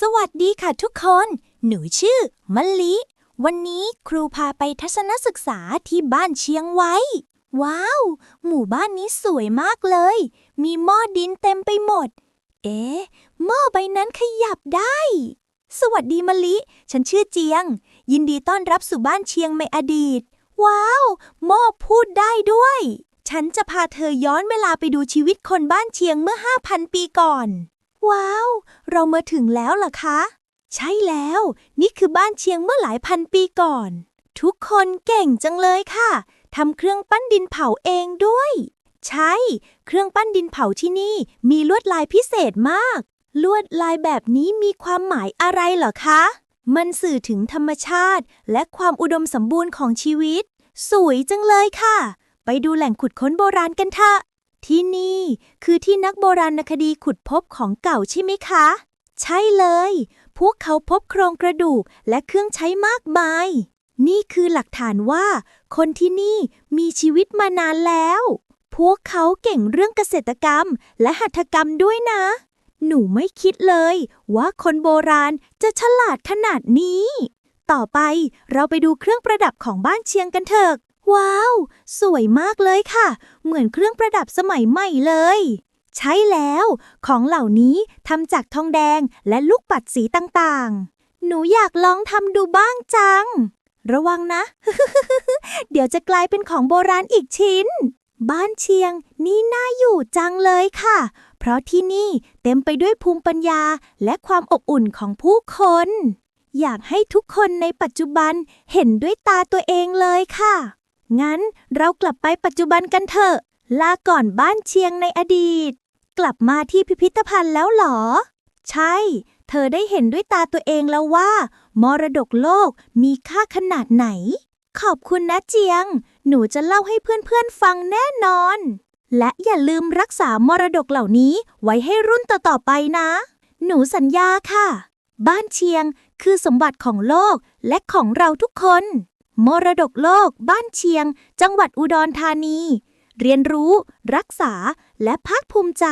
สวัสดีค่ะทุกคน หนูชื่อมะลิ วันนี้ครูพาไปทัศนศึกษาที่บ้านเชียงไว้ ว้าว หมู่บ้านนี้สวยมากเลย มีหม้อดินเต็มไปหมด เอ๊ะ หม้อใบนั้นขยับได้ สวัสดีมะลิ ฉันชื่อเจียง ยินดีต้อนรับสู่บ้านเชียงในอดีต ว้าว หม้อพูดได้ด้วย ฉันจะพาเธอย้อนเวลาไปดูชีวิตคนบ้านเชียงเมื่อ 5,000 ปีก่อน ว้าว เรามาถึงแล้วเหรอคะ ใช่แล้ว นี่คือบ้านเชียงเมื่อหลายพันปีก่อน ทุกคนเก่งจังเลยค่ะทำเครื่องปั้นดินเผาเองด้วย ใช่ เครื่องปั้นดินเผาที่นี่มีลวดลายพิเศษมาก ลวดลายแบบนี้มีความหมายอะไรเหรอคะ มันสื่อถึงธรรมชาติและความอุดมสมบูรณ์ของชีวิต สวยจังเลยค่ะ ไปดูแหล่งขุดค้นโบราณกันเถอะ ที่นี่คือที่นักโบราณคดีขุดพบของเก่าใช่ไหมคะ ใช่เลย พวกเขาพบโครงกระดูกและเครื่องใช้มากมาย นี่คือหลักฐานว่า คนที่นี่มีชีวิตมานานแล้ว พวกเขาเก่งเรื่องเกษตรกรรมและหัตถกรรมด้วยนะ หนูไม่คิดเลย ว่าคนโบราณจะฉลาดขนาดนี้ ต่อไปเราไปดูเครื่องประดับของบ้านเชียงกันเถอะ ว้าว สวยมากเลยค่ะ เหมือนเครื่องประดับสมัยใหม่เลย ใช่แล้ว ของเหล่านี้ทำจากทองแดงและลูกปัดสีต่างๆ หนูอยากลองทำดูบ้างจัง ระวังนะ เดี๋ยวจะกลายเป็นของโบราณอีกชิ้น บ้านเชียงนี่น่าอยู่จังเลยค่ะ เพราะที่นี่เต็มไปด้วยภูมิปัญญาและความอบอุ่นของผู้คนอยากให้ทุกคนในปัจจุบันเห็นด้วยตาตัวเองเลยค่ะ งั้นเรากลับไปปัจจุบันกันเถอะ ลาก่อนบ้านเชียงในอดีต กลับมาที่พิพิธภัณฑ์แล้วหรอ ใช่ เธอได้เห็นด้วยตาตัวเองแล้วว่า มรดกโลกมีค่าขนาดไหน ขอบคุณนะเจียง หนูจะเล่าให้เพื่อนๆฟังแน่นอน และอย่าลืมรักษามรดกเหล่านี้ไว้ให้รุ่นต่อๆไปนะ หนูสัญญาค่ะ บ้านเชียงคือสมบัติของโลกและของเราทุกคน มรดกโลก บ้านเชียง จังหวัดอุดรธานี เรียนรู้ รักษา และภาคภูมิใจ